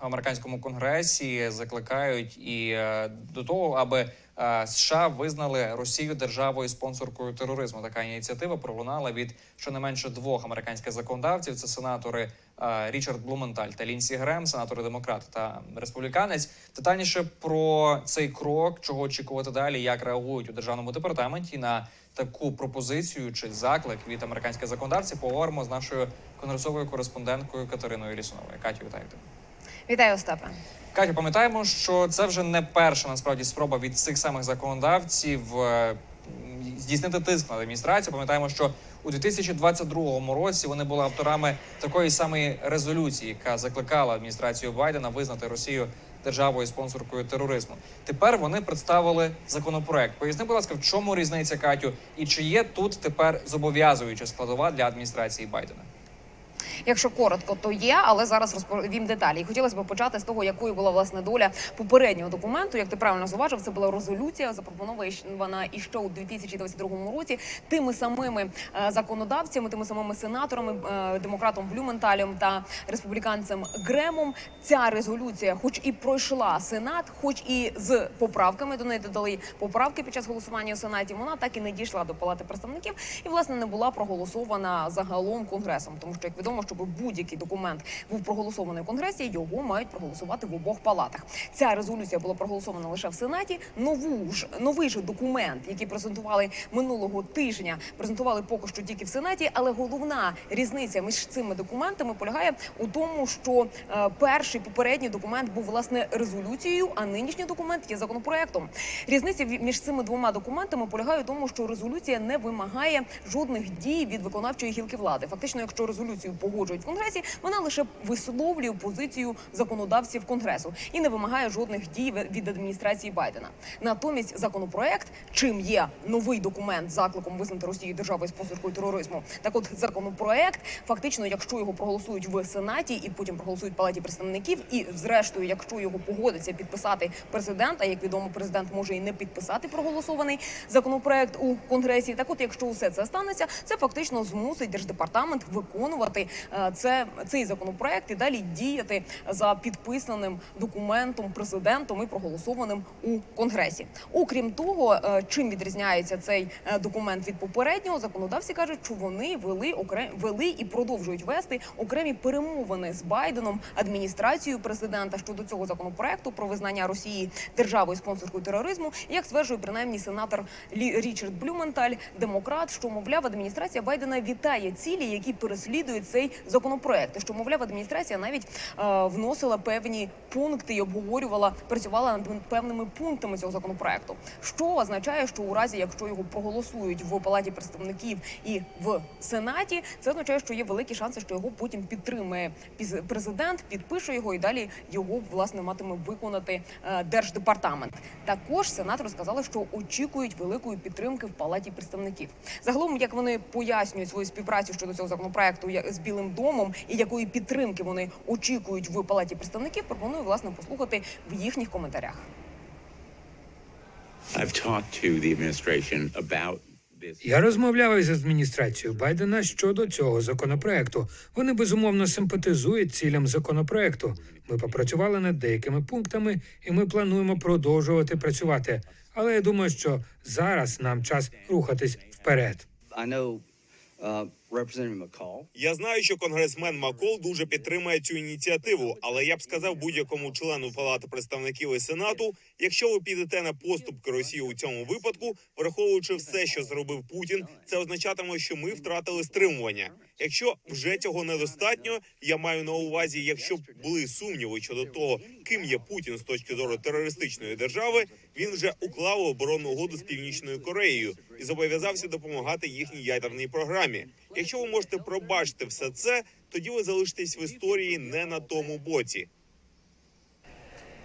американському конгресі закликають і е, до того, аби е, США визнали Росію державою спонсоркою тероризму. Така ініціатива пролунала від щонайменше двох американських законодавців. Це сенатори е, Річард Блументаль та Лінсі Грем, сенатори демократи та республіканець. Детальніше про цей крок, чого очікувати далі, як реагують у державному департаменті на таку пропозицію чи заклик від американських законодавців. Поговоримо з нашою конгресовою кореспонденткою Катериною Лісуновою. Катю, вітаю тебе. Вітаю, Остапе. Катю, пам'ятаємо, що це вже не перша насправді спроба від цих самих законодавців е, здійснити тиск на адміністрацію. Пам'ятаємо, що у 2022 році вони були авторами такої самої резолюції, яка закликала адміністрацію Байдена визнати Росію державою спонсоркою тероризму. Тепер вони представили законопроект. Поясни, будь ласка, в чому різниця Катю, і чи є тут тепер зобов'язуюча складова для адміністрації Байдена? Якщо коротко, то є, але зараз розповім деталі. І хотілося б почати з того, якою була власне доля попереднього документу. Як ти правильно зауважив, це була резолюція, запропонована іще у 2022 році тими самими е, законодавцями, тими самими сенаторами, е, демократом Блюменталем та республіканцем Гремом. Ця резолюція, хоч і пройшла сенат, хоч і з поправками до неї додали поправки під час голосування у сенаті. Вона так і не дійшла до палати представників і власне не була проголосована загалом конгресом, тому що як відомо, щоб будь-який документ був проголосований в конгресі, його мають проголосувати в обох палатах. Ця резолюція була проголосована лише в сенаті. Нову ж новий же документ, який презентували минулого тижня, презентували поки що тільки в сенаті. Але головна різниця між цими документами полягає у тому, що е, перший попередній документ був власне резолюцією, а нинішній документ є законопроектом. Різниця між цими двома документами полягає у тому, що резолюція не вимагає жодних дій від виконавчої гілки влади. Фактично, якщо резолюцію погоджують в конгресі, вона лише висловлює позицію законодавців конгресу і не вимагає жодних дій від адміністрації Байдена. Натомість законопроект, чим є новий документ закликом визнати Росію державою спонсоркою тероризму. Так, от законопроект, фактично, якщо його проголосують в сенаті і потім проголосують в палаті представників, і зрештою, якщо його погодиться підписати президент, а як відомо, президент може і не підписати проголосований законопроект у конгресі. Так, от, якщо усе це станеться, це фактично змусить держдепартамент виконувати це цей законопроект і далі діяти за підписаним документом президентом і проголосованим у конгресі. Окрім того, е, чим відрізняється цей е, документ від попереднього, законодавці кажуть, що вони вели окрем вели і продовжують вести окремі перемовини з Байденом, адміністрацією президента щодо цього законопроекту про визнання Росії державою спонсоркою тероризму. Як стверджує принаймні сенатор Річард Блюменталь, демократ, що мовляв, адміністрація Байдена вітає цілі, які переслідують цей законопроект. І Що мовляв, адміністрація навіть е, вносила певні пункти і обговорювала, працювала над певними пунктами цього законопроекту. Що означає, що у разі, якщо його проголосують в палаті представників і в сенаті, це означає, що є великі шанси, що його потім підтримує піз- президент, підпише його і далі його власне матиме виконати е, держдепартамент. Також сенатори сказали, що очікують великої підтримки в палаті представників. Загалом, як вони пояснюють свою співпрацю щодо цього законопроекту з Білим домом і якої підтримки вони очікують в палаті представників, пропоную власне послухати в їхніх коментарях. Я розмовляв із адміністрацією Байдена щодо цього законопроекту. Вони безумовно симпатизують цілям законопроекту. Ми попрацювали над деякими пунктами, і ми плануємо продовжувати працювати. Але я думаю, що зараз нам час рухатись вперед. Я знаю, що конгресмен Макол дуже підтримує цю ініціативу, але я б сказав будь-якому члену палати представників і сенату, якщо ви підете на поступки Росії у цьому випадку, враховуючи все, що зробив Путін, це означатиме, що ми втратили стримування. Якщо вже цього недостатньо, я маю на увазі, якщо б були сумніви щодо того, ким є Путін з точки зору терористичної держави, він вже уклав оборонну угоду з північною Кореєю і зобов'язався допомагати їхній ядерній програмі. Якщо ви можете пробачити все це, тоді ви залишитесь в історії не на тому боці.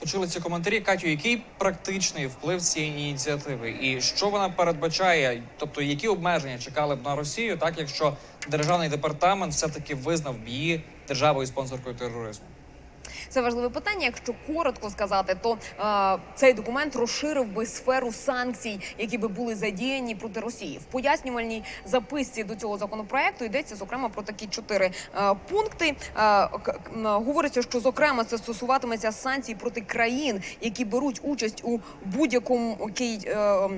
Почули ці коментарі. Катю, який практичний вплив цієї ініціативи, і що вона передбачає? Тобто, які обмеження чекали б на Росію, так якщо державний департамент все таки визнав б її державою спонсоркою тероризму? Це важливе питання. Якщо коротко сказати, то е, цей документ розширив би сферу санкцій, які би були задіяні проти Росії. В пояснювальній записці до цього законопроекту йдеться зокрема про такі чотири е, пункти. Е, говориться, що зокрема це стосуватиметься санкцій проти країн, які беруть участь у будь-якому е,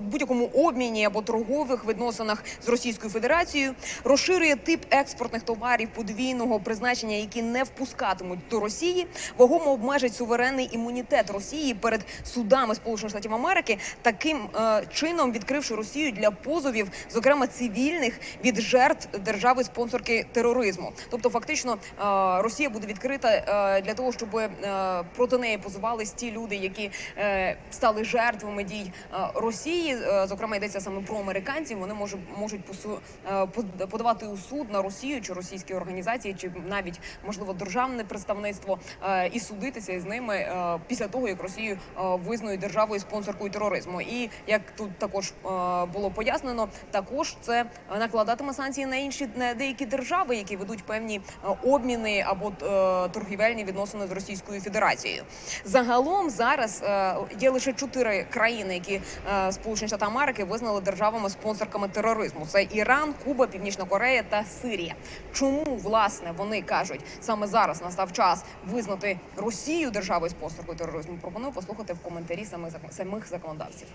будь-якому обміні або торгових відносинах з Російською Федерацією розширює тип експортних товарів подвійного призначення, які не впускатимуть до Росії, вагомо обмежить суверенний імунітет Росії перед судами Сполучених Штатів Америки, таким е, чином відкривши Росію для позовів, зокрема цивільних від жертв держави спонсорки тероризму. Тобто, фактично, е, Росія буде відкрита е, для того, щоб е, проти неї позивались ті люди, які е, стали жертвами дій е, Росії. Е, Зокрема, йдеться саме про американців. Вони можуть можуть е, подавати у суд на Росію чи російські організації, чи навіть можливо державне представництво е, і судитися із ними е, після того, як Росію е, визнають державою спонсоркою тероризму. І як тут також е, було пояснено, також це е, накладатиме санкції на інші на деякі держави, які ведуть певні е, обміни або е, торгівельні відносини з Російською Федерацією. Загалом зараз е, є лише чотири країни, які е, Сполучені Штати Америки визнали державами спонсорками тероризму. Це Іран, Куба, Північна Корея та Сирія. Чому власне вони кажуть саме зараз настав час визнати Росію державою спонсоркою тероризму? Пропоную послухати в коментарі самих самих законодавців.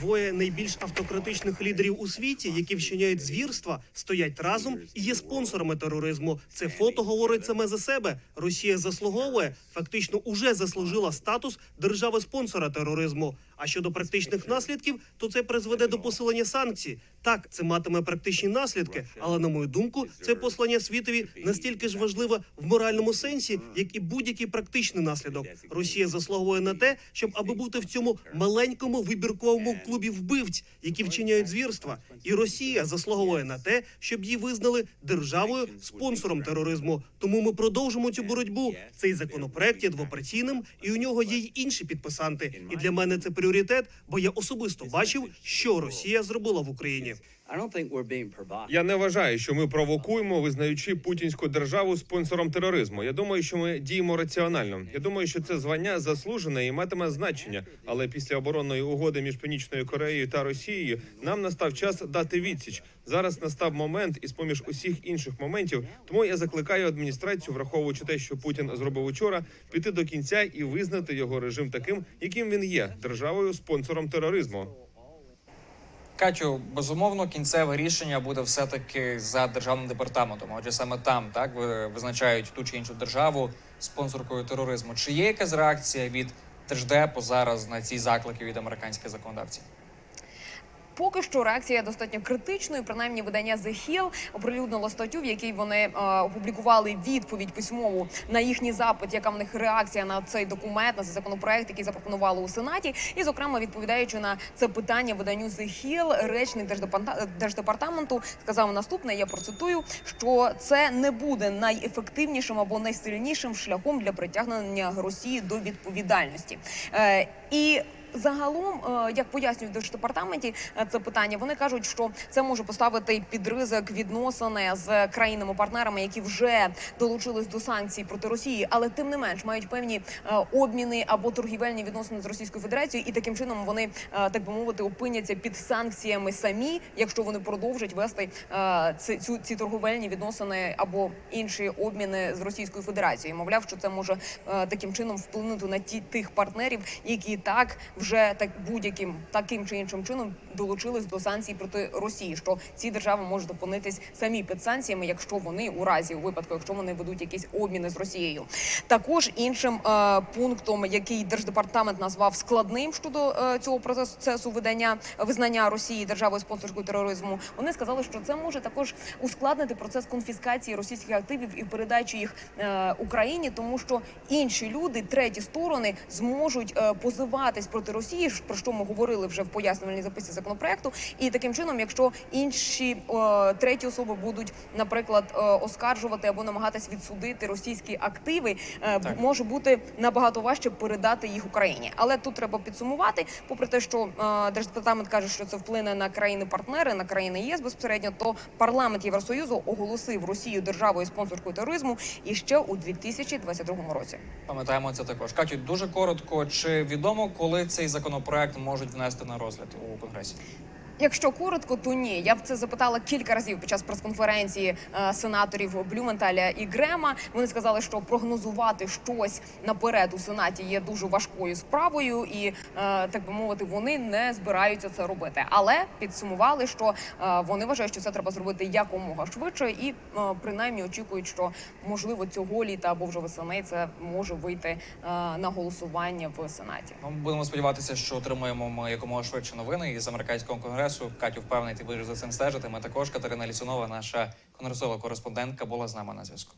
Двоє найбільш автократичних лідерів у світі, які вчиняють звірства, стоять разом і є спонсорами тероризму. Це фото говорить саме за себе. Росія заслуговує, фактично уже заслужила статус держави спонсора тероризму. А щодо практичних наслідків, то це призведе до посилення санкцій. Так, це матиме практичні наслідки, але на мою думку, це послання світові настільки ж важливе в моральному сенсі, як і будь-який практичний наслідок. Росія заслуговує на те, щоб аби бути в цьому маленькому вибірковому клубі вбивць, які вчиняють звірства. І Росія заслуговує на те, щоб її визнали державою спонсором тероризму. Тому ми продовжимо цю боротьбу. Цей законопроект є двопартійним, і у нього є й інші підписанти. І для мене це пріоритет, бо я особисто бачив, що Росія зробила в Україні. Я не вважаю, що ми провокуємо, визнаючи путінську державу спонсором тероризму. Я думаю, що ми діємо раціонально. Я думаю, що це звання заслужене і матиме значення. Але після оборонної угоди між Північною Кореєю та Росією нам настав час дати відсіч. Зараз настав момент, із поміж усіх інших моментів. Тому я закликаю адміністрацію, враховуючи те, що Путін зробив учора, піти до кінця і визнати його режим таким, яким він є державою спонсором тероризму. Катю, безумовно, кінцеве рішення буде все таки за державним департаментом. Отже, саме там так визначають ту чи іншу державу спонсоркою тероризму. Чи є якась реакція від держдепу зараз на ці заклики від американських законодавців? Поки що реакція достатньо критичною. Принаймні, видання The Hill оприлюднило статтю, в якій вони е, опублікували відповідь письмову на їхній запит, яка в них реакція на цей документ, на цей законопроект, який запропонували у сенаті. І, зокрема, відповідаючи на це питання виданню The Hill, речник Держдепарта- держдепартаменту сказав наступне. Я процитую, що це не буде найефективнішим або найсильнішим шляхом для притягнення Росії до відповідальності. Е, і Загалом, е, як пояснюють держдепартаменті е, це питання, вони кажуть, що це може поставити під ризик відносини з країнами-партнерами, які вже долучились до санкцій проти Росії, але тим не менш мають певні е, обміни або торгівельні відносини з Російською Федерацією, і таким чином вони так би мовити опиняться під санкціями самі, якщо вони продовжать вести ці, цю ці торговельні відносини або інші обміни з Російською Федерацією. Мовляв, що це може таким чином вплинути на ті тих партнерів, які так вже так будь-яким таким чи іншим чином долучились до санкцій проти Росії. Що ці держави можуть опинитись самі під санкціями, якщо вони у разі у випадку, якщо вони ведуть якісь обміни з Росією. Також іншим е, пунктом, який держдепартамент назвав складним щодо е, цього процесу видання визнання Росії державою спонсорською тероризму, вони сказали, що це може також ускладнити процес конфіскації російських активів і передачі їх е, Україні, тому що інші люди, треті сторони, зможуть е, позиватись проти Росії, про що ми говорили вже в пояснювальній записці законопроекту. І таким чином, якщо інші е, треті особи будуть, наприклад, е, оскаржувати або намагатись відсудити російські активи, е, Так. може бути набагато важче передати їх Україні. Але тут треба підсумувати, попри те, що держдепартамент каже, що це вплине на країни-партнери, на країни ЄС безпосередньо, то парламент Євросоюзу оголосив Росію державою спонсоркою тероризму іще у 2022 році. Пам'ятаємо це також. Катю, дуже коротко. Чи відомо, коли цей законопроект можуть внести на розгляд у конгресі? Якщо коротко, то ні. Я б це запитала кілька разів під час прес-конференції е, сенаторів Блюменталя і Грема. Вони сказали, що прогнозувати щось наперед у сенаті є дуже важкою справою, і е, так би мовити, вони не збираються це робити. Але підсумували, що е, вони вважають, що це треба зробити якомога швидше, і принаймні очікують, що можливо цього літа або вже восени це може вийти на голосування в сенаті. Ну, будемо сподіватися, що отримаємо ми якомога швидше новини із американського конгресу. Катю впевнений, ти будеш за цим стежити. Ми також Катерина Лісунова, наша конгресова кореспондентка, була з нами на зв'язку.